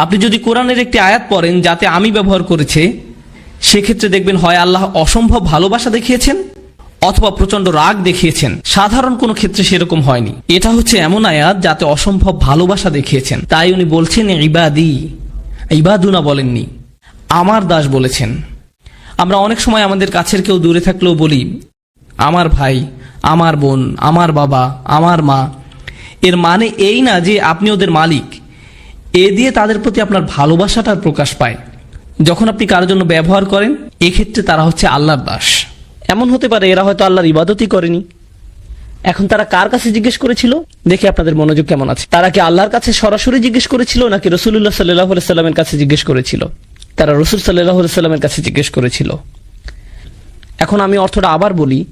আপনি যদি কোরআনের একটি আয়াত পড়েন যাতে আমি ব্যবহার করেছে, সেক্ষেত্রে দেখবেন হয় আল্লাহ অসম্ভব ভালোবাসা দেখিয়েছেন অথবা প্রচণ্ড রাগ দেখিয়েছেন। সাধারণ কোনো ক্ষেত্রে সেরকম হয়নি। এটা হচ্ছে এমন আয়াত যাতে অসম্ভব ভালোবাসা দেখিয়েছেন। তাই উনি বলছেন, ইবাদি। ইবাদুনা বলেননি। আমার দাস বলেছেন। আমরা অনেক সময় আমাদের কাছের কেউ দূরে থাকলেও বলি, আমার ভাই, আমার বোন, আমার বাবা, আমার মা। এর মানে এই না যে আপনি ওদের মালিক। এ দিয়ে তাদের প্রতি আপনার ভালোবাসাটার প্রকাশ পায়। যখন আপনি কারোর জন্য ব্যবহার করেন, এক্ষেত্রে তারা হচ্ছে আল্লাহর দাস। এমন হতে পারে এরা হয়তো আল্লাহর ইবাদতই করেনি। এখন তারা কার কাছে জিজ্ঞেস করেছিল? দেখি আপনাদের মনোযোগ কেমন আছে। তারা কি আল্লাহর কাছে সরাসরি জিজ্ঞেস করেছিল, নাকি রসুল্লাহ সাল্লাহ সাল্লামের কাছে জিজ্ঞেস করেছিল? তারা রসুল সাল্লাহ সাল্লামের কাছে জিজ্ঞেস করেছিল। এখন আমি অর্থটা আবার বলি।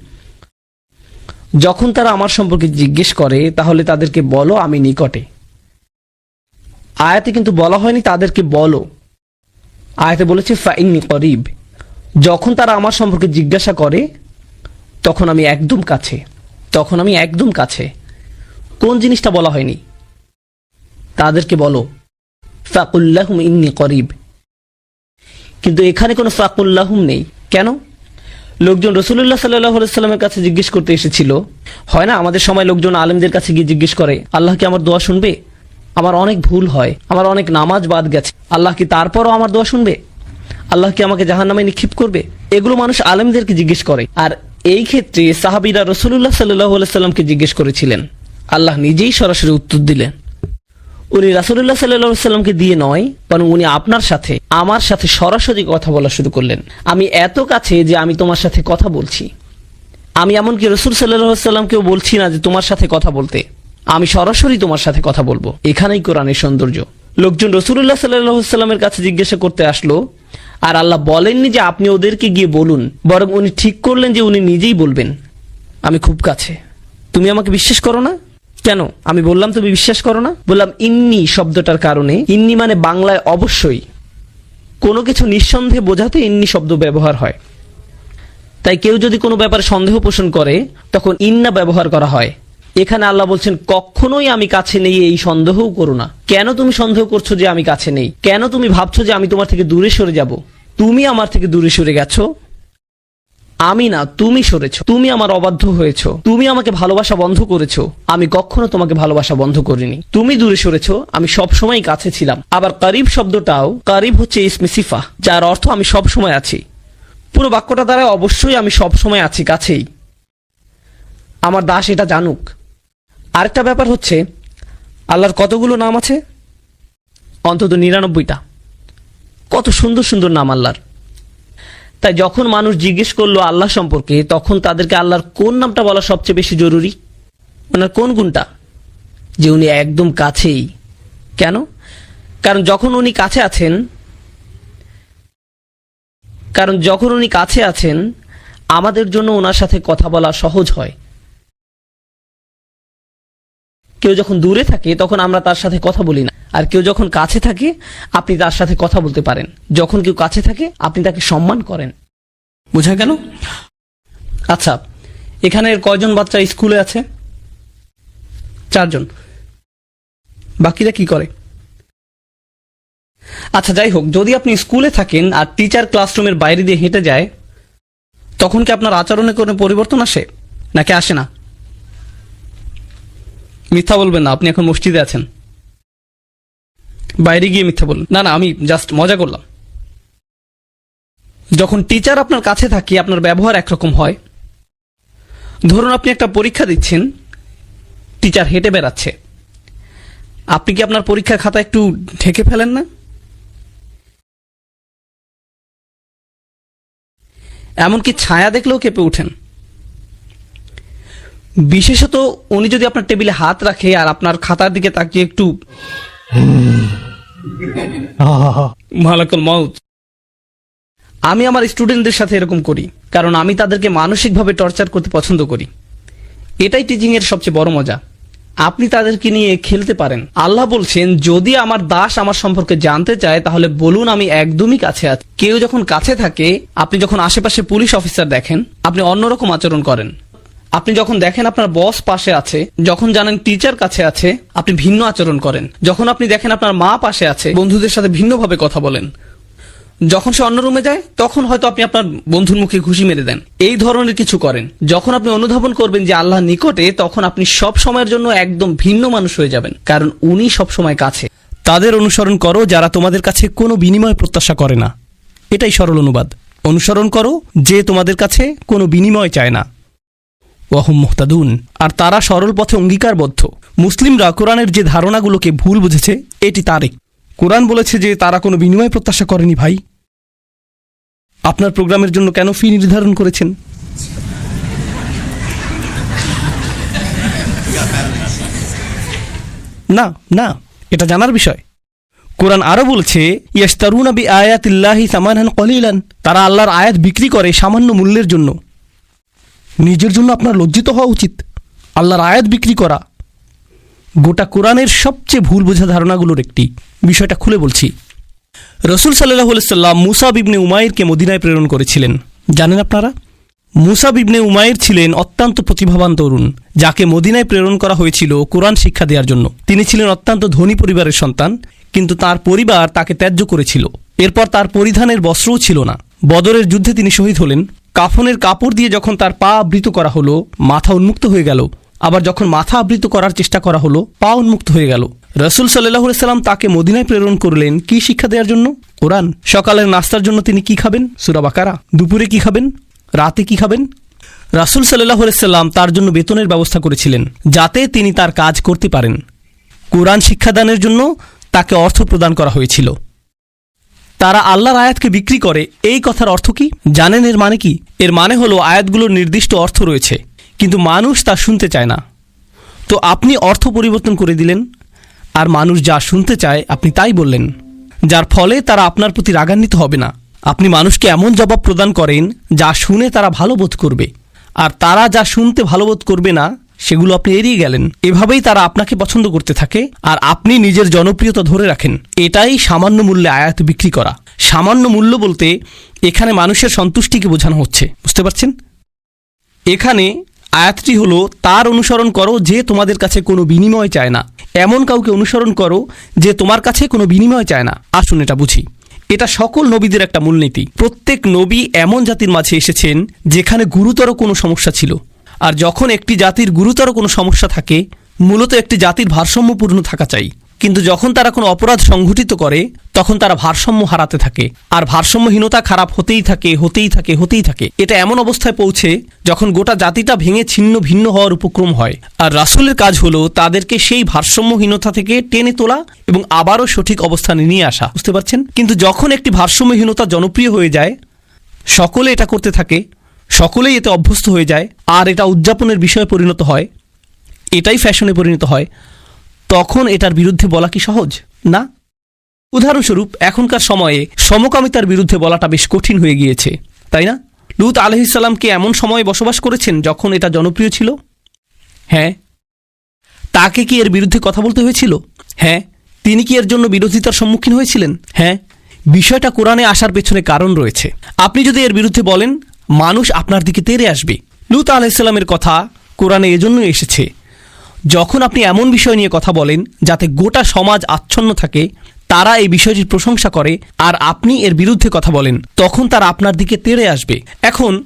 যখন তারা আমার সম্পর্কে জিজ্ঞেস করে, তাহলে তাদেরকে বলো আমি নিকটে। আয়াতে কিন্তু বলা হয়নি তাদেরকে বলো। আয়াতে বলেছে ফাইনি করিব। যখন তারা আমার সম্পর্কে জিজ্ঞাসা করে, তখন আমি একদম কাছে, তখন আমি একদম কাছে। কোন জিনিসটা বলা হয়নি? তাদেরকে বলো ফাকুল্লাহুম ইন্নি করিব। কিন্তু এখানে কোনো ফাকুল্লাহুম নেই। কেন? লোকজন রসুল্লাহ সাল্লাহ সাল্লামের কাছে জিজ্ঞেস করতে এসেছিল। হয় না আমাদের সময় লোকজন আলেমদের কাছে গিয়ে জিজ্ঞেস করে, আল্লাহ কি আমার দোয়া শুনবে? আমার অনেক ভুল হয়, আমার অনেক নামাজ বাদ গেছে। আল্লাহ কি তারপরও আমার দোয়া শুনবে? আল্লাহ কি আমাকে জাহান নামে নিক্ষেপ করবে? এগুলো মানুষ আলেমদেরকে জিজ্ঞেস করে। আর এই ক্ষেত্রে সাহাবিরা রসুল্লাহ সাল্লাহ সাল্লামকে জিজ্ঞেস করেছিলেন। আল্লাহ নিজেই সরাসরি উত্তর দিলেন, উনি রাসুল্লাহ সাল্লাহ সাল্লামকে দিয়ে নয়, বরং উনি আপনার সাথে, আমার সাথে সরাসরি কথা বলা শুরু করলেন। আমি এত কাছে যে আমি তোমার সাথে কথা বলছি। আমি এমনকি রসুল সাল্লাহ সাল্লামকেও বলছি না যে তোমার সাথে কথা বলতে। আমি সরাসরি তোমার সাথে কথা বলব। এখানেই কোরআনের সৌন্দর্য। লোকজন রসুল্লাহ সাল্লাহ সাল্লামের কাছে জিজ্ঞাসা করতে আসলো, আর আল্লাহ বলেননি যে আপনি ওদেরকে গিয়ে বলুন, বরং উনি ঠিক করলেন যে উনি নিজেই বলবেন। আমি খুব কাছে। তুমি আমাকে বিশ্বাস করো না? কেন? আমি বললাম, তুমি বিশ্বাস করো না? বললাম, ইন্নি শব্দটার কারণে। ইন্নি মানে বাংলায় অবশ্যই। কোনো কিছু নিঃসন্দেহে বোঝাতে ইন্নি শব্দ ব্যবহার হয়। তাই কেউ যদি কোনো ব্যাপারে সন্দেহ পোষণ করে, তখন ইন্না ব্যবহার করা হয়। এখানে আল্লাহ বলছেন, কখনোই আমি কাছে নেই, এই সন্দেহও করো না। কেন তুমি সন্দেহ করছ যে আমি কাছে নেই? কেন তুমি ভাবছ যে আমি তোমার থেকে দূরে সরে যাব? তুমি আমার থেকে দূরে সরে গেছো। আমি না, তুমি সরেছো। তুমি আমার অবাধ্য হয়েছো। তুমি আমাকে ভালোবাসা বন্ধ করেছ। আমি কখনো তোমাকে ভালোবাসা বন্ধ করিনি। তুমি দূরে সরেছ, আমি সব সময় কাছে ছিলাম। আবার কারিব শব্দটাও, কারিব হচ্ছে ইসমে সিফা, যার অর্থ আমি সব সময় আছি। পুরো বাক্যটা দ্বারা অবশ্যই আমি সব সময় আছি, কাছেই। আমার দাস এটা জানুক। আরেকটা ব্যাপার হচ্ছে, আল্লাহর কতগুলো নাম আছে? অন্তত নিরানব্বইটা। কত সুন্দর সুন্দর নাম আল্লাহর। তাই যখন মানুষ জিজ্ঞেস করল আল্লাহ সম্পর্কে, তখন তাদেরকে আল্লাহর কোন নামটা বলা সবচেয়ে বেশি জরুরি? ওনার কোন গুণটা? যে উনি একদম কাছেই। কেন? কারণ যখন উনি কাছে আছেন, কারণ যখন উনি কাছে আছেন, আমাদের জন্য ওনার সাথে কথা বলা সহজ হয়। কেউ যখন দূরে থাকে, তখন আমরা তার সাথে কথা বলি না। আর কেউ যখন কাছে থাকে, আপনি তার সাথে কথা বলতে পারেন। যখন কেউ কাছে থাকে, আপনি তাকে সম্মান করেন। বোঝা গেল? আচ্ছা এখানে কয়জন বাচ্চা স্কুলে আছে? চারজন। বাকিরা কি করে? আচ্ছা যাই হোক, যদি আপনি স্কুলে থাকেন আর টিচার ক্লাসরুমের বাইরে দিয়ে হেঁটে যায়, তখন কি আপনার আচরণে কোনো পরিবর্তন আসে? নাকি আসে না? মিথ্যা বলবেন না, আপনি এখন মসজিদে আছেন। বাইরে গিয়ে মিথ্যা বলুন। না না, আমি জাস্ট মজা করলাম। যখন টিচার আপনার কাছে থাকে, আপনার ব্যবহার একরকম হয়। ধরুন আপনি একটা পরীক্ষা দিচ্ছেন টিচার হেঁটে বেড়াচ্ছে। আপনি কি আপনার পরীক্ষার খাতা একটু ঢেকে ফেলেন না? এমনকি ছায়া দেখলেও কেঁপে ওঠেন। বিশেষত উনি যদি আপনার টেবিলে হাত রাখে আর আপনার খাতার দিকে তাকিয়ে একটু আমি আমার স্টুডেন্টদের সাথে এরকম করি, কারণ আমি তাদেরকে মানসিকভাবে টর্চার করতে পছন্দ করি। এটাই টিচিং এর সবচেয়ে বড় মজা। আপনি তাদেরকে নিয়ে খেলতে পারেন। আল্লাহ বলছেন, যদি আমার দাস আমার সম্পর্কে জানতে চায়, তাহলে বলুন আমি একদমই কাছে আছি। কেউ যখন কাছে থাকে, আপনি যখন আশেপাশে পুলিশ অফিসার দেখেন, আপনি অন্যরকম আচরণ করেন। আপনি যখন দেখেন আপনার বস পাশে আছে, যখন জানেন টিচার কাছে আছে, আপনি ভিন্ন আচরণ করেন। যখন আপনি দেখেন আপনার মা পাশে আছে, বন্ধুদের সাথে ভিন্নভাবে কথা বলেন। যখন সে অন্য রুমে যায়, তখন হয়তো আপনি আপনার বন্ধুর মুখে ঘুষি মেরে দেন। এই ধরনের কিছু করেন। যখন আপনি অনুধাবন করবেন যে আল্লাহ নিকটে, তখন আপনি সব সময়ের জন্য একদম ভিন্ন মানুষ হয়ে যাবেন, কারণ উনি সব সময় কাছে। তাদের অনুসরণ করো যারা তোমাদের কাছে কোনো বিনিময় প্রত্যাশা করে না। এটাই সরল অনুবাদ। অনুসরণ করো যে তোমাদের কাছে কোনো বিনিময় চায় না। ওয়াহুম মুহতাদুন। আর তারা সরল পথে অঙ্গীকারবদ্ধ। মুসলিমরা কোরআনের যে ধারণাগুলোকে ভুল বুঝেছে, এটি তারই। কোরআন বলেছে যে তারা কোনো বিনিময় প্রত্যাশা করেনি ভাই। আপনার প্রোগ্রামের জন্য কেন ফি নির্ধারণ করেছেন? না না, এটা জানার বিষয়। কোরআন আরও বলছে ইয়াস্তারুনা বি আয়াতিল্লাহি সামানহান কলিলান। তারা আল্লাহর আয়াত বিক্রি করে সামান্য মূল্যের জন্য। নিজের জন্য আপনার লজ্জিত হওয়া উচিত। আল্লাহর আয়াত বিক্রি করা। গোটা কোরআনের সবচেয়ে ভুল বোঝা ধারণাগুলোর একটি। বিষয়টা খুলে বলছি। রসুল সাল্লাহ সাল্লাম মুসাব ইবনে উমাইরকে মদিনায় প্রেরণ করেছিলেন। জানেন আপনারা? মুসাব ইবনে উমাইর ছিলেন অত্যন্ত প্রতিভাবান তরুণ, যাকে মদিনায় প্রেরণ করা হয়েছিল কোরআন শিক্ষা দেওয়ার জন্য। তিনি ছিলেন অত্যন্ত ধনী পরিবারের সন্তান, কিন্তু তার পরিবার তাকে ত্যায্য করেছিল। এরপর তার পরিধানের বস্ত্রও ছিল না। বদরের যুদ্ধে তিনি শহীদ হলেন। কাফনের কাপড় দিয়ে যখন তার পা আবৃত করা হলো, মাথা উন্মুক্ত হয়ে গেল। আবার যখন মাথা আবৃত করার চেষ্টা করা হলো, পা উন্মুক্ত হয়ে গেল। রসুল সাল্লাহ সাল্লাম তাকে মদিনায় প্রেরণ করলেন কি শিক্ষা দেওয়ার জন্য? কোরআন। সকালের নাস্তার জন্য তিনি কি খাবেন? সুরাবাকারা দুপুরে কি খাবেন? রাতে কি খাবেন? রাসুল সাল্লাহ সাল্লাম তার জন্য বেতনের ব্যবস্থা করেছিলেন, যাতে তিনি তার কাজ করতে পারেন। কোরআন শিক্ষাদানের জন্য তাকে অর্থ প্রদান করা হয়েছিল। তারা আল্লাহর আয়াতকে বিক্রি করে। এই কথার অর্থ কি? জানেন এর মানে কি? এর মানে হলো আয়াতগুলোর নির্দিষ্ট অর্থ রয়েছে। কিন্তু মানুষ তা শুনতে চায় না। তো আপনি অর্থ পরিবর্তন করে দিলেন, আর মানুষ যা শুনতে চায় আপনি তাই বললেন। যার ফলে তারা আপনার প্রতি রাগান্বিত হবে না। আপনি মানুষকে এমন জবাব প্রদান করেন, যা শুনে তারা ভালো বোধ করবে। আর তারা যা শুনতে ভালো বোধ করবে না সেগুলো আপনি এড়িয়ে গেলেন। এভাবেই তারা আপনাকে পছন্দ করতে থাকে আর আপনি নিজের জনপ্রিয়তা ধরে রাখেন। এটাই সামান্য মূল্যে আয়াত বিক্রি করা। সামান্য মূল্য বলতে এখানে মানুষের সন্তুষ্টিকে বোঝানো হচ্ছে। বুঝতে পারছেন? এখানে আয়াতটি হলো, তার অনুসরণ করো যে তোমাদের কাছে কোনো বিনিময় চায় না। এমন কাউকে অনুসরণ করো যে তোমার কাছে কোনো বিনিময় চায় না। আসুন এটা বুঝি। এটা সকল নবীদের একটা মূলনীতি। প্রত্যেক নবী এমন জাতির মাঝে এসেছেন যেখানে গুরুতর কোনো সমস্যা ছিল। আর যখন একটি জাতির গুরুতর কোনো সমস্যা থাকে, মূলত একটি জাতির ভারসাম্যপূর্ণ থাকা চাই। কিন্তু যখন তারা কোনো অপরাধ সংঘটিত করে, তখন তারা ভারসাম্য হারাতে থাকে। আর ভারসাম্যহীনতা খারাপ হতেই থাকে হতেই থাকে হতেই থাকে। এটা এমন অবস্থায় পৌঁছে যখন গোটা জাতিটা ভেঙে ছিন্ন ভিন্ন হওয়ার উপক্রম হয়। আর রাসুলের কাজ হলো তাদেরকে সেই ভারসাম্যহীনতা থেকে টেনে তোলা এবং আবারও সঠিক অবস্থানে নিয়ে আসা। বুঝতে পারছেন? কিন্তু যখন একটি ভারসাম্যহীনতা জনপ্রিয় হয়ে যায়, সকলে এটা করতে থাকে। সকলেই এতে অভ্যস্ত হয়ে যায়, আর এটা উদযাপনের বিষয়ে পরিণত হয়। এটাই ফ্যাশনে পরিণত হয়। তখন এটার বিরুদ্ধে বলা কি সহজ? না। উদাহরণস্বরূপ, এখনকার সময়ে সমকামিতার বিরুদ্ধে বলাটা বেশ কঠিন হয়ে গিয়েছে, তাই না? লুত আলহিসাল্লামকে এমন সময়ে বসবাস করেছেন যখন এটা জনপ্রিয় ছিল? হ্যাঁ। তাকে কি এর বিরুদ্ধে কথা বলতে হয়েছিল? হ্যাঁ। তিনি কি এর জন্য বিরোধিতার সম্মুখীন হয়েছিলেন? হ্যাঁ। বিষয়টা কোরআনে আসার পেছনে কারণ রয়েছে। আপনি যদি এর বিরুদ্ধে বলেন মানুষ আপনার দিকে তেরে আসবে। লুত আলাইসাল্লামের কথা কোরআনে এজন্যই এসেছে। যখন আপনি এমন বিষয় নিয়ে কথা বলেন, যাতে গোটা সমাজ আচ্ছন্ন থাকে, তারা এই বিষয়টির প্রশংসা করে, আর আপনি এর বিরুদ্ধে কথা বলেন, তখন তারা আপনার দিকে তেড়ে আসবে। এখন,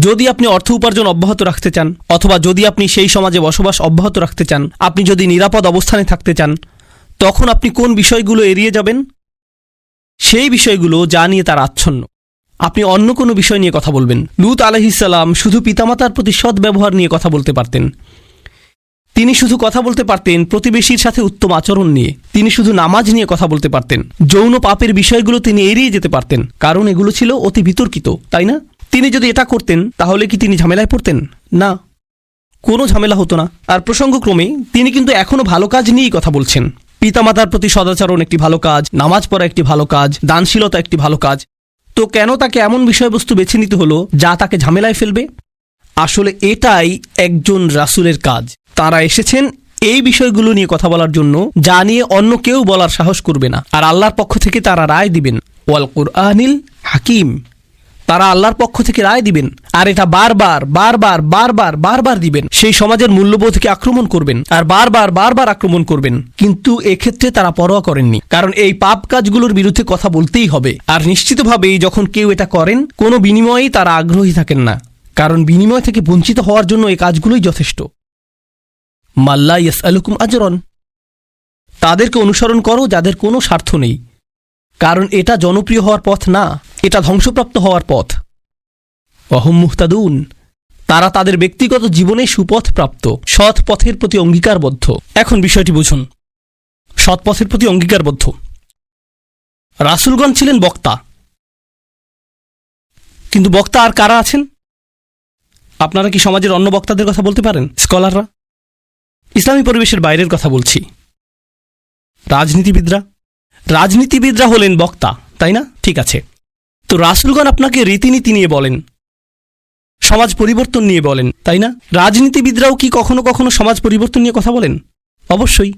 যদি আপনি অর্থ উপার্জন অব্যাহত রাখতে চান, অথবা যদি আপনি সেই সমাজে বসবাস অব্যাহত রাখতে চান, আপনি যদি নিরাপদ অবস্থানে থাকতে চান, তখন আপনি কোন বিষয়গুলো এড়িয়ে যাবেন? সেই বিষয়গুলো যা নিয়ে তার আচ্ছন্ন। আপনি অন্য কোনো বিষয় নিয়ে কথা বলবেন। লুত আলহিসাল্লাম শুধু পিতামাতার প্রতি সৎ ব্যবহার নিয়ে কথা বলতে পারতেন। তিনি শুধু কথা বলতে পারতেন প্রতিবেশীর সাথে উত্তম আচরণ নিয়ে। তিনি শুধু নামাজ নিয়ে কথা বলতে পারতেন। যৌন পাপের বিষয়গুলো তিনি এড়িয়ে যেতে পারতেন। কারণ এগুলো ছিল অতি বিতর্কিত, তাই না? তিনি যদি এটা করতেন, তাহলে কি তিনি ঝামেলায় পড়তেন? না। কোনো ঝামেলা হতো না। আর প্রসঙ্গক্রমে, তিনি কিন্তু এখনও ভালো কাজ নিয়েই কথা বলছেন। পিতামাতার প্রতি সদাচরণ একটি ভালো কাজ, নামাজ পড়া একটি ভালো কাজ, দানশীলতা একটি ভালো কাজ তো কেন তাকে এমন বিষয়বস্তু বেছে নিতে হলো যা তাকে ঝামেলায় ফেলবে? আসলে এটাই একজন রাসুলের কাজ। তারা এসেছেন এই বিষয়গুলো নিয়ে কথা বলার জন্য, যা নিয়ে অন্য কেউ বলার সাহস করবে না। আর আল্লাহর পক্ষ থেকে তারা রায় দিবেন। ওয়াল কুরআনিল হাকিম। তারা আল্লাহর পক্ষ থেকে রায় দিবেন। আর এটা বারবার বারবার বারবার বারবার দিবেন। সেই সমাজের মূল্যবোধকে আক্রমণ করবেন আর বারবার বারবার আক্রমণ করবেন। কিন্তু এক্ষেত্রে তারা পরোয়া করেননি। কারণ এই পাপ কাজগুলোর বিরুদ্ধে কথা বলতেই হবে। আর নিশ্চিতভাবেই যখন কেউ এটা করেন, কোনো বিনিময়েই তারা আগ্রহী থাকেন না। কারণ বিনিময় থেকে বঞ্চিত হওয়ার জন্য এই কাজগুলোই যথেষ্ট। মাল্লা ইয়াস আলুকুম আচরণ তাদেরকে অনুসরণ করো যাদের কোনো স্বার্থ নেই। কারণ এটা জনপ্রিয় হওয়ার পথ না। এটা ধ্বংসপ্রাপ্ত হওয়ার পথ। অহম মুহতাদুন, তারা তাদের ব্যক্তিগত জীবনে সুপথ প্রাপ্ত, সৎ পথের প্রতি অঙ্গীকারবদ্ধ। এখন বিষয়টি বুঝুন। সৎ পথের প্রতি অঙ্গীকারবদ্ধ। রাসুলগণ ছিলেন বক্তা। কিন্তু বক্তা আর কারা আছেন? আপনারা কি সমাজের অন্য বক্তাদের কথা বলতে পারেন, স্কলাররা? ইসলামী পরিবেশের বাইরের কথা বলছি। রাজনীতিবিদরা? রাজনীতিবিদরা হলেন বক্তা, তাই না? ঠিক আছে। তো রাসুলগণ আপনাকে রীতিনীতি নিয়ে বলেন, সমাজ পরিবর্তন নিয়ে বলেন, তাই না? রাজনীতিবিদরাও কি কখনো কখনো সমাজ পরিবর্তন নিয়ে কথা বলেন? অবশ্যই।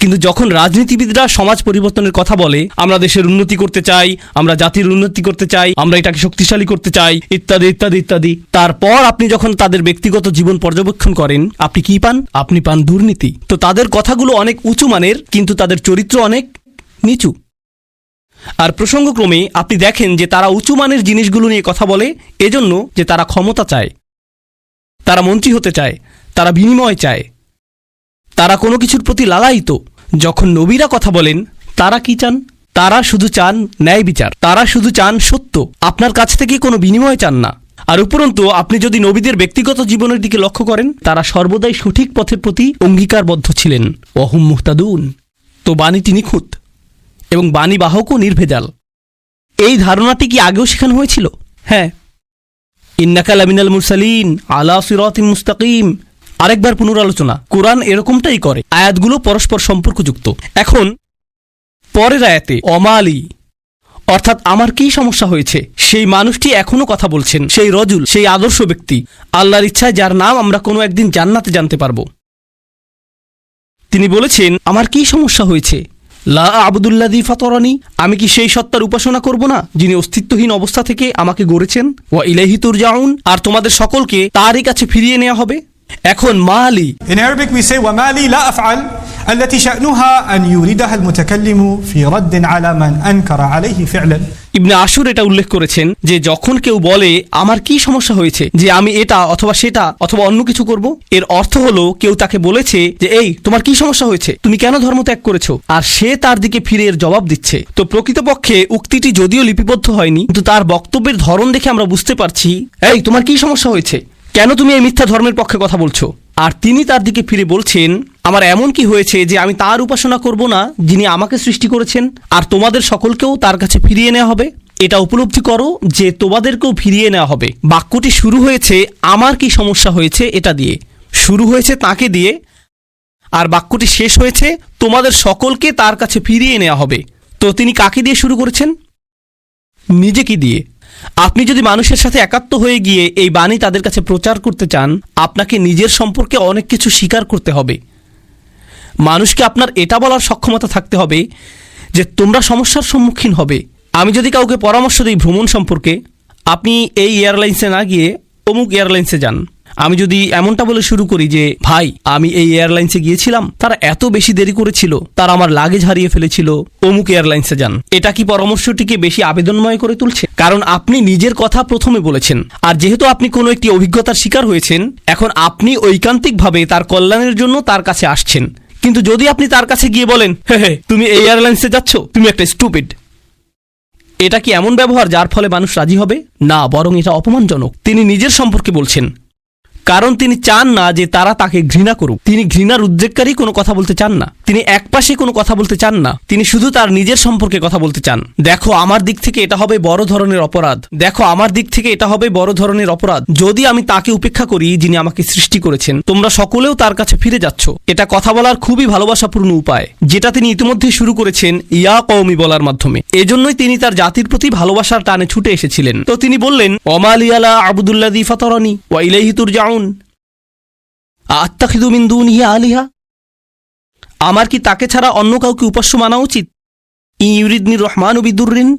কিন্তু যখন রাজনীতিবিদরা সমাজ পরিবর্তনের কথা বলে, আমরা দেশের উন্নতি করতে চাই, আমরা জাতির উন্নতি করতে চাই, আমরা এটাকে শক্তিশালী করতে চাই, ইত্যাদি ইত্যাদি ইত্যাদি, তারপর আপনি যখন তাদের ব্যক্তিগত জীবন পর্যবেক্ষণ করেন, আপনি কি পান? আপনি পান দুর্নীতি। তো তাদের কথাগুলো অনেক উঁচু মানের, কিন্তু তাদের চরিত্র অনেক নিচু। আর প্রসঙ্গক্রমে আপনি দেখেন যে তারা উঁচু মানের জিনিসগুলো নিয়ে কথা বলে, এজন্য যে তারা ক্ষমতা চায়, তারা মন্ত্রী হতে চায়, তারা বিনিময় চায়। তারা কোনো কিছুর প্রতি লালায়িত। যখন নবীরা কথা বলেন, তারা কি চান? তারা শুধু চান ন্যায় বিচার। তারা শুধু চান সত্য। আপনার কাছ থেকে কোনো বিনিময় চান না। আর উপরন্তু, আপনি যদি নবীদের ব্যক্তিগত জীবনের দিকে লক্ষ্য করেন, তারা সর্বদাই সঠিক পথের প্রতি অঙ্গীকারবদ্ধ ছিলেন। অহুম মুহতাদুন। তো বাণীটি নিখুঁত। এবং বাণী বাহকও নির্ভেজাল। এই ধারণাটি কি আগেও শেখানো হয়েছিল? হ্যাঁ। ইন্নাকাল আমিনাল মুরসালিন আলা সিরাতিম মুস্তাকিম। আরেকবার পুনরালোচনা। কোরআন এরকমটাই করে। আয়াতগুলো পরস্পর সম্পর্কযুক্ত। এখন, পরের আয়াতে, অমালি। অর্থাৎ আমার কি সমস্যা হয়েছে? সেই মানুষটি এখনও কথা বলছেন। সেই রজুল, সেই আদর্শ ব্যক্তি। আল্লাহর ইচ্ছায় যার নাম আমরা কোনো একদিন জান্নাতে জানতে পারব। তিনি বলেছেন, আমার কি সমস্যা হয়েছে? লা আবদুল্লাদি ফাতরানি, আমি কি সেই সত্তার উপাসনা করব না, যিনি অস্তিত্বহীন অবস্থা থেকে আমাকে গড়েছেন? ওয়া ইলাহি তুরজাউন, আর তোমাদের সকলকে তারই কাছে ফিরিয়ে নেওয়া হবে। এখন Mali in Arabic we say ওয়া লা আফআল التي شأنها أن يوردها المتكلم في رد على من أنكر عليه فعلا ইবনে আশুর এটা উল্লেখ করেছেন যে যখন কেউ বলে আমার কি সমস্যা হয়েছে যে আমি এটা অথবা সেটা অথবা অন্য কিছু করব এর অর্থ হলো কেউ তাকে বলেছে যে এই তোমার কি সমস্যা হয়েছে তুমি কেন ধর্ম ত্যাগ করেছো আর সে তার দিকে ফিরে এর জবাব দিচ্ছে তো প্রকৃতপক্ষে উক্তিটি যদিও লিপিবদ্ধ হয়নি কিন্তু তার বক্তব্যের ধরন দেখে আমরা বুঝতে পারছি এই তোমার কি সমস্যা হয়েছে কেন তুমি এই মিথ্যা ধর্মের পক্ষে কথা বলছো আর তিনি তার দিকে ফিরে বলছেন আমার এমন কি হয়েছে যে আমি তার উপাসনা করব না যিনি আমাকে সৃষ্টি করেছেন? আর তোমাদের সকলকেও তার কাছে ফিরিয়ে নেওয়া হবে? এটা উপলব্ধি করো যে তোমাদেরকেও ফিরিয়ে নেওয়া হবে। বাক্যটি শুরু হয়েছে, আমার কি সমস্যা হয়েছে এটা দিয়ে। শুরু হয়েছে তাকে দিয়ে, আর বাক্যটি শেষ হয়েছে, তোমাদের সকলকে তার কাছে ফিরিয়ে নেওয়া হবে। তো তিনি কাকে দিয়ে শুরু করেছেন? নিজেকে দিয়ে? আপনি যদি মানুষের সাথে একাত্ম হয়ে গিয়ে এই বাণী তাদের কাছে প্রচার করতে চান, আপনাকে নিজের সম্পর্কে অনেক কিছু স্বীকার করতে হবে। মানুষকে আপনার এটা বলার সক্ষমতা থাকতে হবে যে তোমরা সমস্যার সম্মুখীন হবে। আমি যদি কাউকে পরামর্শ দিই ভ্রমণ সম্পর্কে, আপনি এই এয়ারলাইন্সে না গিয়ে অমুক এয়ারলাইন্সে যান। আমি যদি এমনটা বলে শুরু করি যে, ভাই, আমি এই এয়ারলাইন্সে গিয়েছিলাম, তারা এত বেশি দেরি করেছিল, তারা আমার লাগেজ হারিয়ে ফেলেছিল, অমুক এয়ারলাইন্সে যান। এটা কি পরামর্শটিকে বেশি আবেদনময় করে তুলছে? কারণ আপনি নিজের কথা প্রথমে বলেছেন, আর যেহেতু আপনি কোনো একটি অভিজ্ঞতার শিকার হয়েছেন, এখন আপনি ঐকান্তিকভাবে তার কল্যাণের জন্য তার কাছে আসছেন। কিন্তু যদি আপনি তার কাছে গিয়ে বলেন, হে হে, তুমি এই এয়ারলাইন্সে যাচ্ছ, তুমি একটা স্টুপিড। এটা কি এমন ব্যবহার যার ফলে মানুষ রাজি হবে? না, বরং এটা অপমানজনক। তিনি নিজের সম্পর্কে বলছেন। কারণ তিনি চান না যে তারা তাকে ঘৃণা করুক। তিনি ঘৃণার উদ্রেককারী, কোনো কথা বলতে চান না। তিনি একপাশে কোনো কথা বলতে চান না। তিনি শুধু তার নিজের সম্পর্কে কথা বলতে চান। দেখো, আমার দিক থেকে এটা হবে বড় ধরনের অপরাধ। দেখো, আমার দিক থেকে এটা হবে বড় ধরনের অপরাধ। যদি আমি তাকে উপেক্ষা করি, যিনি আমাকে সৃষ্টি করেছেন, তোমরা সকলেও তার কাছে ফিরে যাচ্ছ। এটা কথা বলার খুবই ভালোবাসাপূর্ণ উপায়, যেটা তিনি ইতিমধ্যে শুরু করেছেন ইয়া কওমি বলার মাধ্যমে। এজন্যই তিনি তার জাতির প্রতি ভালোবাসার টানে ছুটে এসেছিলেন। তো তিনি বললেন অমালিয়ালা আবদুল্লাদি ফাতরানি, ওয়া ইলাইহি তুরজাউন। আত্তাখিদু মিন দুনিহি আলিহা। আমার কি তাকে ছাড়া অন্য কাউকে উপাস্য মানা উচিত? ই ইউরিদনি রহমান বিদুরিন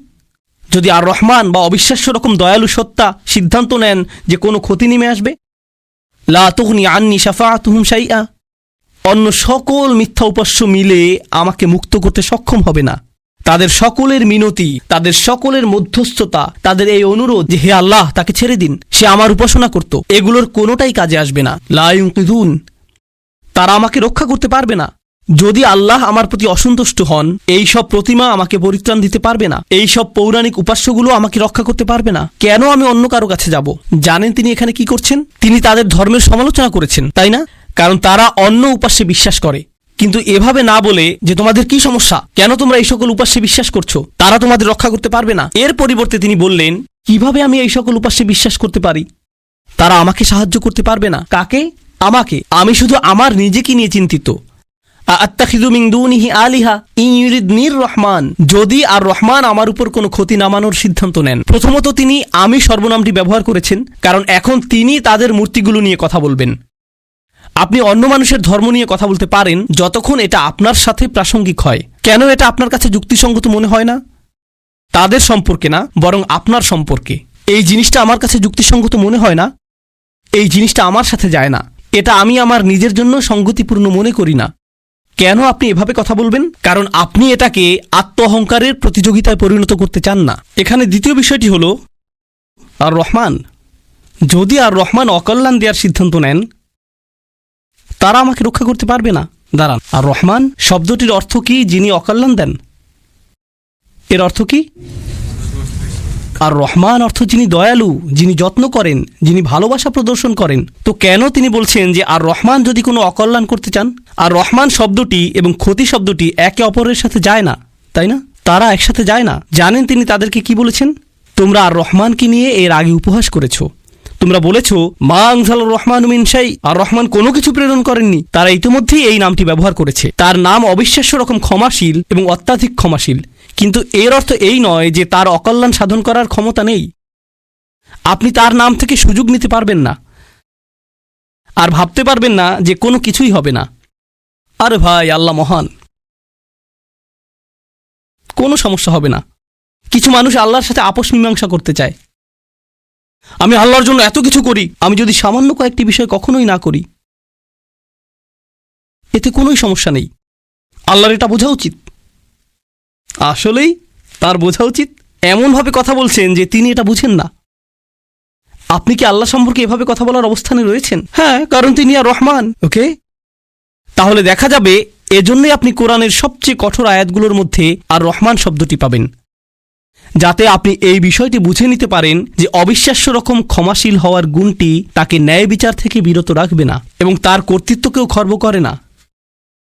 যদি আর রহমান বা অবিশ্বাস্য রকম দয়ালু সত্তা সিদ্ধান্ত নেন যে কোনো ক্ষতি নেমে আসবে? লা তুগনি আন্নি শাফাআতুহুম শাইআ। অন্য সকল মিথ্যা উপাস্য মিলে আমাকে মুক্ত করতে সক্ষম হবে না। তাদের সকলের মিনতি, তাদের সকলের মধ্যস্থতা, তাদের এই অনুরোধ যে হে আল্লাহ, তাকে ছেড়ে দিন। সে আমার উপাসনা করত। এগুলোর কোনোটাই কাজে আসবে না। লাইন তারা আমাকে রক্ষা করতে পারবে না। যদি আল্লাহ আমার প্রতি অসন্তুষ্ট হন, এই সব প্রতিমা আমাকে পরিত্রাণ দিতে পারবে না। এই সব পৌরাণিক উপাস্যগুলো আমাকে রক্ষা করতে পারবে না। কেন আমি অন্য কারও কাছে যাব? জানেন তিনি এখানে কি করছেন? তিনি তাদের ধর্মের সমালোচনা করেছেন, তাই না? কারণ তারা অন্য উপাস্যে বিশ্বাস করে। কিন্তু এভাবে না বলে যে তোমাদের কি সমস্যা? কেন তোমরা এই সকল উপাস্যে বিশ্বাস করছ? তারা তোমাদের রক্ষা করতে পারবে না। এর পরিবর্তে তিনি বললেন, কীভাবে আমি এই সকল উপাস্যে বিশ্বাস করতে পারি? তারা আমাকে সাহায্য করতে পারবে না। কাকে? আমাকে। আমি শুধু আমার নিজেকে নিয়ে চিন্তিত। আত্তাখিদু মিন দুনিহি আলিহা, ইন ইউরিদনির রহমান। যদি আর রহমান আমার উপর কোনো ক্ষতি নামানোর সিদ্ধান্ত নেন। প্রথমত তিনি আমি সর্বনামটি ব্যবহার করেছেন, কারণ এখন তিনি তাদের মূর্তিগুলো নিয়ে কথা বলবেন। আপনি অন্য মানুষের ধর্ম নিয়ে কথা বলতে পারেন, যতক্ষণ এটা আপনার সাথে প্রাসঙ্গিক হয়। কেন এটা আপনার কাছে যুক্তিসঙ্গত মনে হয় না? তাদের সম্পর্কে না, বরং আপনার সম্পর্কে। এই জিনিসটা আমার কাছে যুক্তিসঙ্গত মনে হয় না। এই জিনিসটা আমার সাথে যায় না। এটা আমি আমার নিজের জন্য সঙ্গতিপূর্ণ মনে করি না। কেন আপনি এভাবে কথা বলবেন? কারণ আপনি এটাকে আত্ম অহংকারের প্রতিযোগিতায় পরিণত করতে চান না। এখানে দ্বিতীয় বিষয়টি হল আর রহমান যদি আর রহমান অকল্যাণ দেওয়ার সিদ্ধান্ত নেন, তারা আমাকে রক্ষা করতে পারবে না। দাঁড়ান আর রহমান শব্দটির অর্থ কি যিনি অকল্যাণ দেন? এর অর্থ কি? আর রহমান অর্থ যিনি দয়ালু, যিনি যত্ন করেন, যিনি ভালোবাসা প্রদর্শন করেন। তো কেন তিনি বলছেন যে আর রহমান যদি কোনো অকল্যাণ করতে চান? আর রহমান শব্দটি এবং ক্ষতি শব্দটি একে অপরের সাথে যায় না, তাই না? তারা একসাথে যায় না। জানেন তিনি তাদেরকে কি বলেছেন? তোমরা আর রহমানকে নিয়ে এর আগে উপহাস করেছ। তোমরা বলেছ, মা আংসাল রহমান মিনসাই আর রহমান কোনো কিছু প্রেরণ করেননি। তারা ইতিমধ্যেই এই নামটি ব্যবহার করেছে। তার নাম অবিশ্বাস্য রকম ক্ষমাশীল এবং অত্যাধিক ক্ষমাশীল। কিন্তু এর অর্থ এই নয় যে তার অকল্যাণ সাধন করার ক্ষমতা নেই। আপনি তার নাম থেকে সুযোগ নিতে পারবেন না। আর ভাবতে পারবেন না যে কোনো কিছুই হবে না। আরে ভাই, আল্লাহ মহান। কোনো সমস্যা হবে না। কিছু মানুষ আল্লাহর সাথে আপোষ মীমাংসা করতে চায়। আমি আল্লাহর জন্য এত কিছু করি, আমি যদি সামান্য কয়েকটি বিষয় কখনোই না করি, এতে কোনোই সমস্যা নেই। আল্লাহর এটা বোঝা উচিত। আসলেই তার বোঝা উচিত। এমনভাবে কথা বলছেন যে তিনি এটা বুঝেন না। আপনি কি আল্লাহ সম্পর্কে এভাবে কথা বলার অবস্থানে রয়েছেন? হ্যাঁ কারণ তিনি আর রহমান, ওকে? তাহলে দেখা যাবে এজন্যই আপনি কোরআনের সবচেয়ে কঠোর আয়াতগুলোর মধ্যে আর রহমান শব্দটি পাবেন। যাতে আপনি এই বিষয়টি বুঝে নিতে পারেন যে অবিশ্বাস্য রকম ক্ষমাশীল হওয়ার গুণটি তাকে ন্যায় বিচার থেকে বিরত রাখবে না এবং তার কর্তৃত্বকেও খর্ব করে না।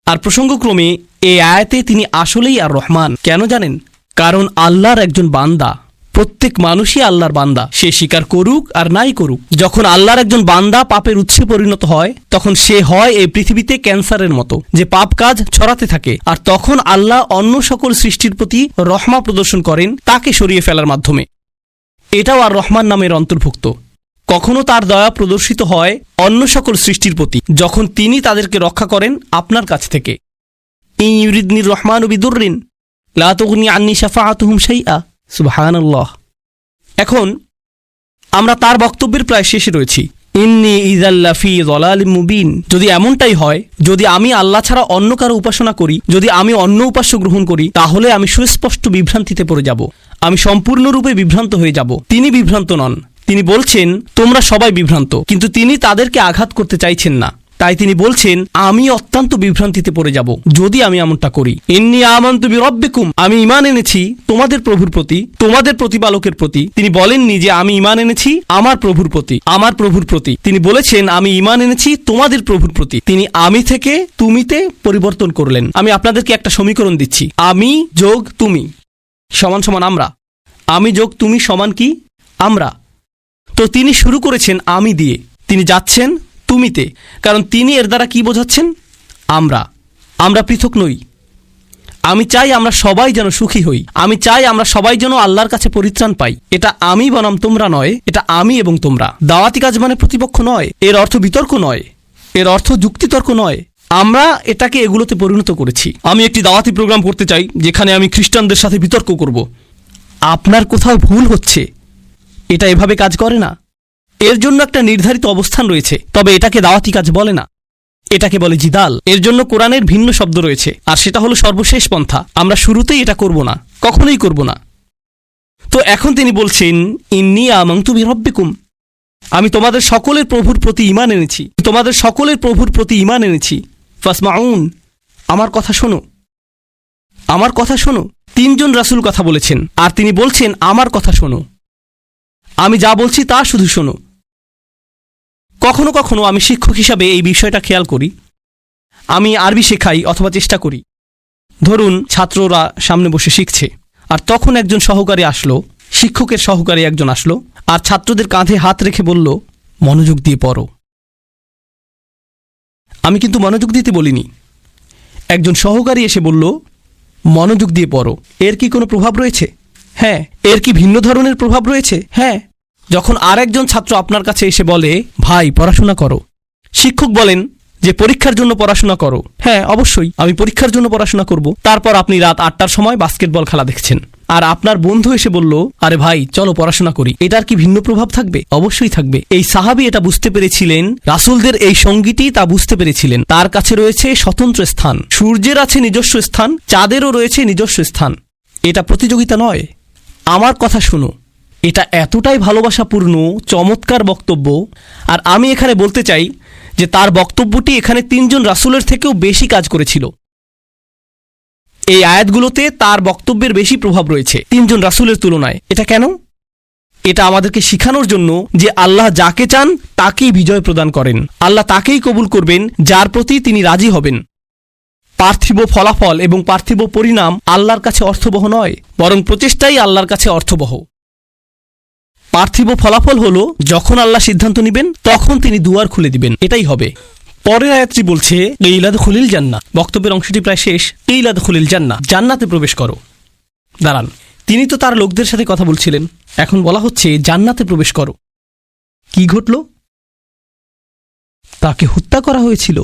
আর প্রসঙ্গক্রমে, এই আয়াতে তিনি আসলেই আর রহমান। কেন জানেন? কারণ আল্লাহর একজন বান্দা। প্রত্যেক মানুষই আল্লাহর বান্দা। সে স্বীকার করুক আর নাই করুক। যখন আল্লাহর একজন বান্দা পাপের উৎসে পরিণত হয়, তখন সে হয় এই পৃথিবীতে ক্যান্সারের মতো, যে পাপ কাজ ছড়াতে থাকে। আর তখন আল্লাহ অন্য সকল সৃষ্টির প্রতি রহমা প্রদর্শন করেন, তাকে সরিয়ে ফেলার মাধ্যমে। এটাও আর রহমান নামের অন্তর্ভুক্ত। কখনো তার দয়া প্রদর্শিত হয় অন্য সকল সৃষ্টির প্রতি, যখন তিনি তাদেরকে রক্ষা করেন আপনার কাছ থেকে। ইউরিদনির রহমান বিদুরিন লা তুগনি আন্নি শাফাআতুহুম শাইআ। সুবহানাল্লাহ। এখন আমরা তার বক্তব্যের প্রায় শেষে রয়েছি। ইন্নি ইজাল্লাফি দলাল মুবিন। যদি এমনটাই হয়, যদি আমি আল্লাহ ছাড়া অন্য কারও উপাসনা করি, যদি আমি অন্য উপাস্য গ্রহণ করি, তাহলে আমি সুস্পষ্ট বিভ্রান্তিতে পড়ে যাব। আমি সম্পূর্ণরূপে বিভ্রান্ত হয়ে যাব। তিনি বিভ্রান্ত নন। তিনি বলছেন, তোমরা সবাই বিভ্রান্ত। কিন্তু তিনি তাদেরকে আঘাত করতে চাইছেন না। তাই তিনি বলছেন, আমি অত্যন্ত বিভ্রান্তিতে পড়ে যাব, যদি আমি এমনটা করি। এমনি আমন্ত বিরব্বিকুম, আমি ইমান এনেছি তোমাদের প্রভুর প্রতি, তোমাদের প্রতিপালকের প্রতি। তিনি বলেননি যে, আমি ইমান এনেছি আমার প্রভুর প্রতি, আমার প্রভুর প্রতি। তিনি বলেছেন, আমি ইমান এনেছি তোমাদের প্রভুর প্রতি। তিনি আমি থেকে তুমিতে পরিবর্তন করলেন। আমি আপনাদেরকে একটা সমীকরণ দিচ্ছি। আমি যোগ তুমি, সমান সমান আমরা। আমি যোগ তুমি, সমান কি? আমরা। তো তিনি শুরু করেছেন, আমি দিয়ে। তিনি যাচ্ছেন তুমিতে, কারণ তিনি এর দ্বারা কি বোঝাচ্ছেন? আমরা। আমরা পৃথক নই। আমি চাই আমরা সবাই যেন সুখী হই। আমি চাই আমরা সবাই যেন আল্লাহর কাছে পরিত্রাণ পাই। এটা আমি বনাম তোমরা নয়, এটা আমি এবং তোমরা। দাওয়াতি কাজ মানে প্রতিপক্ষ নয়, এর অর্থ বিতর্ক নয়, এর অর্থ যুক্তিতর্ক নয়। আমরা এটাকে এগুলোতে পরিণত করেছি। আমি একটি দাওয়াতি প্রোগ্রাম করতে চাই, যেখানে আমি খ্রিস্টানদের সাথে বিতর্ক করব। আপনার কোথাও ভুল হচ্ছে। এটা এভাবে কাজ করে না। এর জন্য একটা নির্ধারিত অবস্থান রয়েছে, তবে এটাকে দাওয়াতি কাজ বলে না। এটাকে বলে জিদাল। এর জন্য কোরআনের ভিন্ন শব্দ রয়েছে, আর সেটা হলো সর্বশেষ পন্থা। আমরা শুরুতেই এটা করব না, কখনোই করব না। তো এখন তিনি বলছেন, ইন্নি আমাং তুমি রব্বিকুম আমি তোমাদের সকলের প্রভুর প্রতি ইমান এনেছি। তোমাদের সকলের প্রভুর প্রতি ইমান এনেছি। ফাসমাউন, আমার কথা শোনো। আমার কথা শোনো। তিনজন রাসুল কথা বলেছেন, আর তিনি বলছেন, আমার কথা শোনো। আমি যা বলছি তা শুধু শোনো। কখনো কখনো আমি শিক্ষক হিসাবে এই বিষয়টা খেয়াল করি। আমি আরবি শেখাই অথবা চেষ্টা করি। ধরুন, ছাত্ররা সামনে বসে শিখছে, আর তখন একজন সহকারী আসলো, শিক্ষকের সহকারী একজন আসলো, আর ছাত্রদের কাঁধে হাত রেখে বলল, মনোযোগ দিয়ে পড়ো। আমি কিন্তু মনোযোগ দিতে বলিনি। একজন সহকারী এসে বলল, মনোযোগ দিয়ে পড়ো। এর কি কোনো প্রভাব রয়েছে? হ্যাঁ এর কি ভিন্ন ধরনের প্রভাব রয়েছে? হ্যাঁ যখন আরেকজন ছাত্র আপনার কাছে এসে বলে, ভাই, পড়াশোনা করো। শিক্ষক বলেন যে, পরীক্ষার জন্য পড়াশোনা করো। হ্যাঁ অবশ্যই, আমি পরীক্ষার জন্য পড়াশোনা করব। তারপর আপনি রাত আটটার সময় বাস্কেটবল খেলা দেখছেন। আর আপনার বন্ধু এসে বলল, আরে ভাই, চলো পড়াশোনা করি। এটার কি ভিন্ন প্রভাব থাকবে? অবশ্যই থাকবে। এই সাহাবি এটা বুঝতে পেরেছিলেন, রাসুলদের এই সঙ্গীটি তা বুঝতে পেরেছিলেন। তার কাছে রয়েছে স্বতন্ত্র স্থান। সূর্যের আছে নিজস্ব স্থান, চাঁদেরও রয়েছে নিজস্ব স্থান। এটা প্রতিযোগিতা নয়। আমার কথা শুনো। এটা এতটাই ভালোবাসাপূর্ণ, চমৎকার বক্তব্য। আর আমি এখানে বলতে চাই যে তার বক্তব্যটি এখানে তিনজন রাসূলের থেকেও বেশি কাজ করেছিল। এই আয়াতগুলোতে তার বক্তব্যের বেশি প্রভাব রয়েছে তিনজন রাসূলের তুলনায়। এটা কেন? এটা আমাদেরকে শিখানোর জন্য যে আল্লাহ যাকে চান, তাকেই বিজয় প্রদান করেন। আল্লাহ তাকেই কবুল করবেন, যার প্রতি তিনি রাজি হবেন। পার্থিব ফলাফল এবং পার্থিব পরিণাম আল্লাহর কাছে অর্থবহ নয়, বরং প্রচেষ্টাই আল্লাহর কাছে অর্থবহ। পার্থিব ফলাফল হলো, যখন আল্লাহ সিদ্ধান্ত নেবেন, তখন তিনি দুয়ার খুলে দিবেন। এটাই হবে। পরের আয়াতটি বলছে, ইলাদ খুলিল জান্না বক্তব্যের অংশটি প্রায় শেষ। ইলাদ খুলিল জান্না জান্নাতে প্রবেশ করো। দাঁড়ান। তিনি তো তার লোকদের সাথে কথা বলছিলেন। এখন বলা হচ্ছে, জান্নাতে প্রবেশ করো। কি ঘটল? তাকে হত্যা করা হয়েছিল।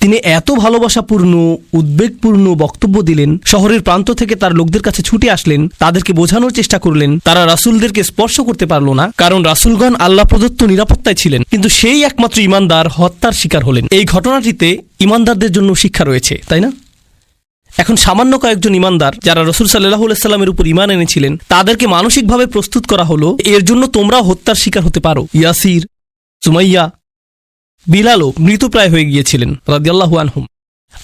তিনি এত ভালোবাসাপূর্ণ, উদ্বেগপূর্ণ বক্তব্য দিলেন, শহরের প্রান্ত থেকে তার লোকদের কাছে ছুটে আসলেন, তাদেরকে বোঝানোর চেষ্টা করলেন, তারা রাসূলদেরকে স্পর্শ করতে পারল না, কারণ রাসূলগণ আল্লাহ প্রদত্ত নিরাপত্তায় ছিলেন, কিন্তু সেই একমাত্র ইমানদার হত্যার শিকার হলেন। এই ঘটনাটিতে ইমানদারদের জন্য শিক্ষা রয়েছে, তাই না? এখন সামান্য কয়েকজন ইমানদার যারা রসুল সাল্লাহ সাল্লামের উপর ইমান এনেছিলেন, তাদেরকে মানসিকভাবে প্রস্তুত করা হলো, এর জন্য তোমরাও হত্যার শিকার হতে পারো। ইয়াসির, সুমাইয়া বিলালও মৃতপ্রায় হয়ে গিয়েছিলেন, রাদিয়াল্লাহু আনহুম।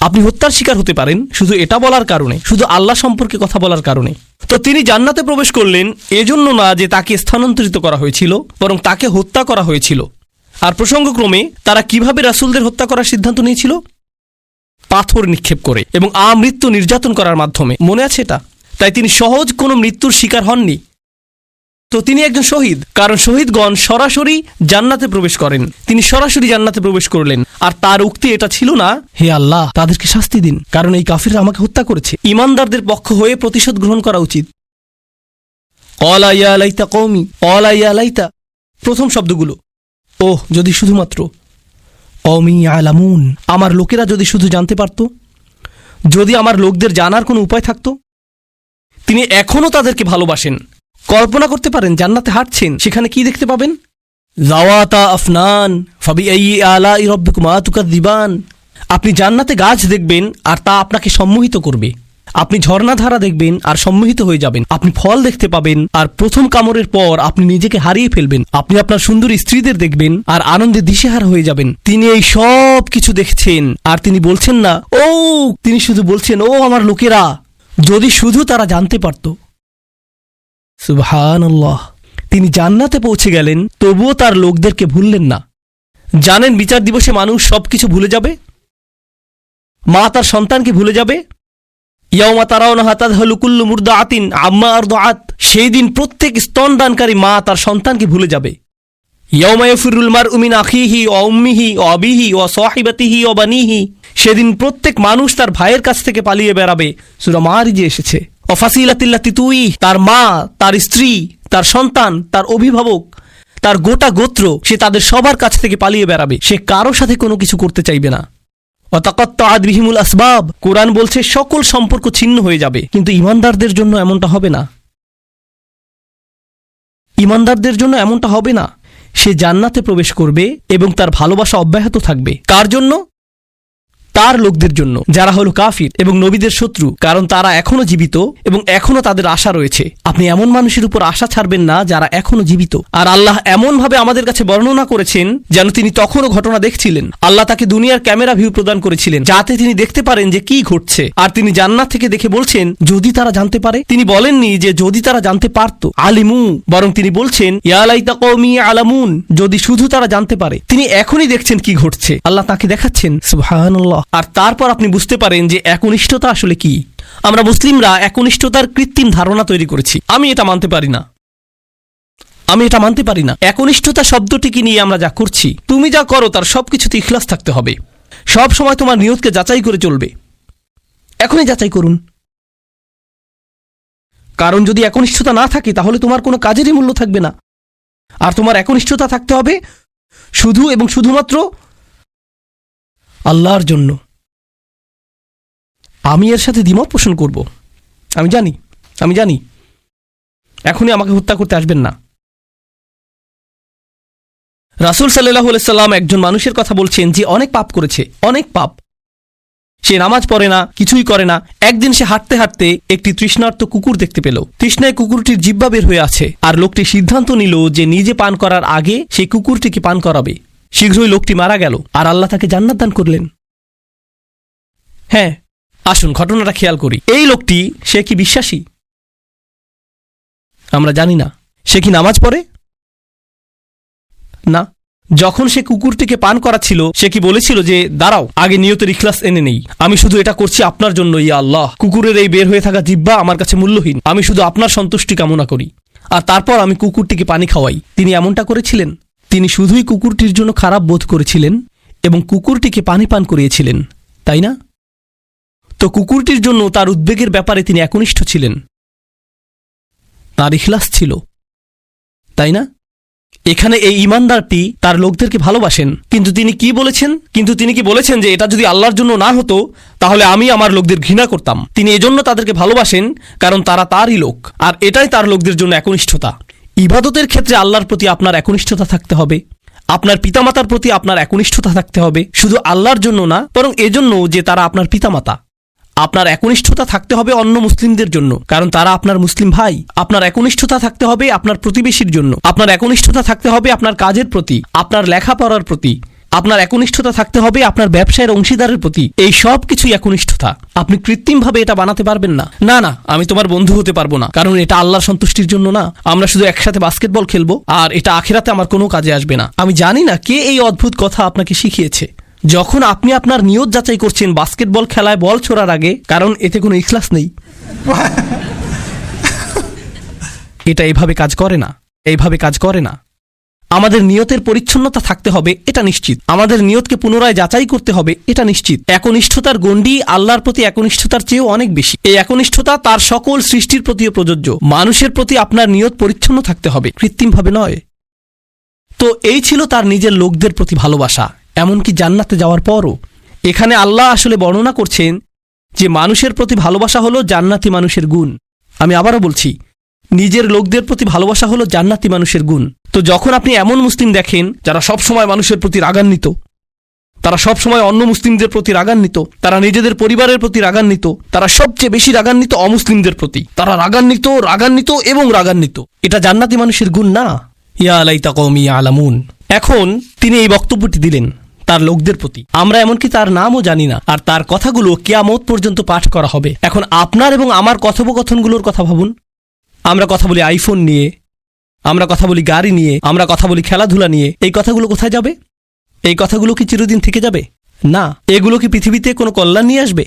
আপনি হত্যার শিকার হতে পারেন, শুধু এটা বলার কারণে, শুধু আল্লাহ সম্পর্কে কথা বলার কারণে। তো তিনি জান্নাতে প্রবেশ করলেন এজন্য না যে তাকে স্থানান্তরিত করা হয়েছিল, বরং তাকে হত্যা করা হয়েছিল। আর প্রসঙ্গক্রমে, তারা কীভাবে রাসূলদের হত্যা করার সিদ্ধান্ত নিয়েছিল? পাথর নিক্ষেপ করে এবং আমৃত্যু নির্যাতন করার মাধ্যমে। মনে আছে এটা? তাই তিনি সহজ কোনো মৃত্যুর শিকার হননি। তো তিনি একজন শহীদ। কারণ শহীদগণ সরাসরি জান্নাতে প্রবেশ করেন। তিনি সরাসরি জান্নাতে প্রবেশ করলেন। আর তার উক্তি এটা ছিল না, হে আল্লাহ, তাদেরকে শাস্তি দিন। কারণ এই কাফিররা আমাকে হত্যা করেছে। ইমানদারদের পক্ষ হয়ে প্রতিশোধ গ্রহণ করা উচিত। অলা ইয়া লাইতা কৌমি অলা ইয়া লাইতা। প্রথম শব্দগুলো। ওহ, যদি শুধুমাত্র। অমি আলামুন আমার লোকেরা যদি শুধু জানতে পারত? যদি আমার লোকদের জানার কোনো উপায় থাকতো? তিনি এখনও তাদেরকে ভালোবাসেন। কল্পনা করতে পারেন, জান্নাতে হাঁটছেন, সেখানে কি দেখতে পাবেন? জাওয়াতা আফনান ফাবি আলা ইরব্বিকুমা তুকাদ্দিবান। আপনি জান্নাতে গাছ দেখবেন আর তা আপনাকে সম্মোহিত করবে। আপনি ঝর্ণাধারা দেখবেন আর সম্মোহিত হয়ে যাবেন। আপনি ফল দেখতে পাবেন আর প্রথম কামড়ের পর আপনি নিজেকে হারিয়ে ফেলবেন। আপনি আপনার সুন্দর স্ত্রীদের দেখবেন আর আনন্দে দিশেহারা হয়ে যাবেন। তিনি এই সব কিছু দেখছেন আর তিনি বলছেন না, ও, তিনি শুধু বলছেন, ও আমার লোকেরা। যদি শুধু তারা জানতে পারত। সুবহানাল্লাহ। তিনি জান্নাতে পৌঁছে গেলেন, তবুও তার লোকদেরকে ভুললেন না। জানেন বিচার দিবসে মানুষ সবকিছু ভুলে যাবে? মা তার সন্তানকে ভুলে যাবে? ইয়াউমা তারাউনা হাতাদ হলুকুল্লু মুর্দা আতিন আম্মা আর আত সেই দিন প্রত্যেক স্তনদানকারী মা তার সন্তানকে ভুলে যাবে। ইয়াউমা ইয়াফিরুল মার উমিন আখিহি ও উম্মিহি ও সাহিবাতিহি ও বানিহি। সেদিন প্রত্যেক মানুষ তার ভাইয়ের কাছ থেকে পালিয়ে বেড়াবে। সুরা মারিজে এসেছে। অফাসিলাতিল্লাতি তুই, তার মা, তার স্ত্রী, তার সন্তান, তার অভিভাবক, তার গোটা গোত্র, সে তাদের সবার কাছ থেকে পালিয়ে বেড়াবে। সে কারও সাথে কোনো কিছু করতে চাইবে না। অতাকত্তাআদ বিহিমুল আসবাব, কোরআন বলছে সকল সম্পর্ক ছিন্ন হয়ে যাবে, কিন্তু ইমানদারদের জন্য এমনটা হবে না। ইমানদারদের জন্য এমনটা হবে না। সে জান্নাতে প্রবেশ করবে এবং তার ভালোবাসা অব্যাহত থাকবে। কার জন্য? তার লোকদের জন্য। যারা হলো কাফির এবং নবীদের শত্রু, কারণ তারা এখনও জীবিত এবং এখনও তাদের আশা রয়েছে। আপনি এমন মানুষের উপর আশা ছাড়বেন না যারা এখনও জীবিত। আর আল্লাহ এমন ভাবে আমাদের কাছে বর্ণনা করেছেন যেন তিনি তখনও ঘটনা দেখছিলেন। আল্লাহ তাকে দুনিয়ার ক্যামেরা ভিউ প্রদান করেছিলেন, যাতে তিনি দেখতে পারেন যে কি ঘটছে। আর তিনি জান্নাত থেকে দেখে বলছেন, যদি তারা জানতে পারে। তিনি বলেননি যে, যদি তারা জানতে পারত। আলিমু, বরং তিনি বলছেন ইয়ালাইতা আলামুন যদি শুধু তারা জানতে পারে। তিনি এখনই দেখছেন কি ঘটছে। আল্লাহ তাকে দেখাচ্ছেন, সুবহানাল্লাহ। আর তারপর আপনি বুঝতে পারেন যে একনিষ্ঠতা আসলে কি। আমরা মুসলিমরা একনিষ্ঠতার কৃত্রিম ধারণা তৈরি করেছি। আমি এটা মানতে পারি না। আমি এটা মানতে পারি না। একনিষ্ঠতা শব্দটিকে নিয়ে আমরা যা করছি, তুমি যা করো তার সব কিছুতে ইখলাস থাকতে হবে। সব সময় তোমার নিয়তকে যাচাই করে চলবে। এখনই যাচাই করুন। কারণ যদি একনিষ্ঠতা না থাকে, তাহলে তোমার কোনো কাজেরই মূল্য থাকবে না। আর তোমার একনিষ্ঠতা থাকতে হবে শুধু এবং শুধুমাত্র আল্লাহর জন্য। আমি এর সাথে দ্বিমত পোষণ করব। আমি জানি আমি জানি। এখনই আমাকে হত্যা করতে আসবেন না। রাসুল সাল্লাহ সাল্লাম একজন মানুষের কথা বলছেন যে অনেক পাপ করেছে, অনেক পাপ। সে নামাজ পড়ে না, কিছুই করে না। একদিন সে হাঁটতে হাঁটতে একটি তৃষ্ণার্ত কুকুর দেখতে পেল। তৃষ্ণায় কুকুরটির জিব্বা বের হয়ে আছে, আর লোকটি সিদ্ধান্ত নিল যে নিজে পান করার আগে সেই কুকুরটিকে পান করাবে। শীঘ্রই লোকটি মারা গেল আর আল্লাহ তাকে জান্নাত দান করলেন। হ্যাঁ আসুন ঘটনাটা খেয়াল করি। এই লোকটি, সে কি বিশ্বাসী? আমরা জানি না। সে কি নামাজ পড়ে? না। যখন সে কুকুরটিকে পান করাচ্ছিল, সে কি বলেছিল যে, দাঁড়াও, আগে নিয়তের ইখলাস এনে নেই। আমি শুধু এটা করছি আপনার জন্য, ইয়া আল্লাহ। কুকুরের এই বের হয়ে থাকা জিব্বা আমার কাছে মূল্যহীন। আমি শুধু আপনার সন্তুষ্টি কামনা করি। আর তারপর আমি কুকুরটিকে পানি খাওয়াই। তিনি এমনটা করেছিলেন? তিনি শুধুই কুকুরটির জন্য খারাপ বোধ করেছিলেন এবং কুকুরটিকে পানি পান করিয়েছিলেন, তাই না? তো কুকুরটির জন্য তার উদ্বেগের ব্যাপারে তিনি একনিষ্ঠ ছিলেন। তার ইখলাস ছিল, তাই না? এখানে এই ইমানদারটি তার লোকদেরকে ভালোবাসেন। কিন্তু তিনি কি বলেছেন? কিন্তু তিনি কি বলেছেন যে এটা যদি আল্লাহর জন্য না হতো, তাহলে আমি আমার লোকদের ঘৃণা করতাম। তিনি এজন্য তাদেরকে ভালোবাসেন, কারণ তারা তারই লোক। আর এটাই তার লোকদের জন্য একনিষ্ঠতা। ইবাদতের ক্ষেত্রে আল্লাহর প্রতি আপনার একনিষ্ঠতা থাকতে হবে। আপনার পিতামাতার প্রতি আপনার একনিষ্ঠতা থাকতে হবে। শুধু আল্লাহর জন্য না, বরং এজন্য যে তারা আপনার পিতামাতা। আপনার একনিষ্ঠতা থাকতে হবে অন্য মুসলিমদের জন্য, কারণ তারা আপনার মুসলিম ভাই। আপনার একনিষ্ঠতা থাকতে হবে আপনার প্রতিবেশীর জন্য। আপনার একনিষ্ঠতা থাকতে হবে আপনার কাজের প্রতি, আপনার লেখাপড়ার প্রতি। আপনার একনিষ্ঠতা থাকতে হবে আপনার ব্যবসায়ের অংশীদারের প্রতি। এই সব কিছুই একনিষ্ঠতা। আপনি কৃত্রিমভাবে এটা বানাতে পারবেন না। না না আমি তোমার বন্ধু হতে পারব না। কারণ এটা আল্লাহর সন্তুষ্টির জন্য না। আমরা শুধু একসাথে বাস্কেটবল খেলব আর এটা আখেরাতে আমার কোনো কাজে আসবে না। আমি জানি না কে এই অদ্ভুত কথা আপনাকে শিখিয়েছে। যখন আপনি আপনার নিয়ত যাচাই করছেন বাস্কেটবল খেলায় বল ছোড়ার আগে কারণ এতে কোনো ইখলাস নেই। এটা এভাবে কাজ করে না। এইভাবে কাজ করে না। আমাদের নিয়তের পরিচ্ছন্নতা থাকতে হবে, এটা নিশ্চিত। আমাদের নিয়তকে পুনরায় যাচাই করতে হবে, এটা নিশ্চিত। একনিষ্ঠতার গণ্ডি আল্লাহর প্রতি একনিষ্ঠতার চেয়েও অনেক বেশি। এই একনিষ্ঠতা তার সকল সৃষ্টির প্রতিও প্রযোজ্য। মানুষের প্রতি আপনার নিয়ত পরিচ্ছন্ন থাকতে হবে, কৃত্রিমভাবে নয়। তো এই ছিল তার নিজের লোকদের প্রতি ভালোবাসা। এমনকি জান্নাতে যাওয়ার পরও। এখানে আল্লাহ আসলে বর্ণনা করছেন যে, মানুষের প্রতি ভালোবাসা হলো জান্নাতি মানুষের গুণ। আমি আবারও বলছি নিজের লোকদের প্রতি ভালোবাসা হলো জান্নাতি মানুষের গুণ। তো যখন আপনি এমন মুসলিম দেখেন, যারা সব সময় মানুষের প্রতি রাগান্বিত, তারা সব সময় অন্য মুসলিমদের প্রতি রাগান্বিত, তারা নিজেদের পরিবারের প্রতি রাগান্বিত, তারা সবচেয়ে বেশি রাগান্বিত অমুসলিমদের প্রতি। তারা রাগান্বিত রাগান্বিত এবং রাগান্বিত। এটা জান্নাতি মানুষের গুণ না? ইয়া আলাইতা কওমি আলামুন এখন তিনি এই বক্তব্যটি দিলেন তার লোকদের প্রতি। আমরা এমনকি তার নামও জানি না, আর তার কথাগুলো কেয়ামত পর্যন্ত পাঠ করা হবে। এখন আপনার এবং আমার কথোপকথনগুলোর কথা ভাবুন। আমরা কথা বলি আইফোন নিয়ে, আমরা কথা বলি গাড়ি নিয়ে, আমরা কথা বলি খেলাধুলা নিয়ে, এই কথাগুলো কোথায় যাবে? এই কথাগুলো কি চিরদিন থেকে যাবে? না, এগুলো কি পৃথিবীতে কোনো কল্যাণ নিয়ে আসবে?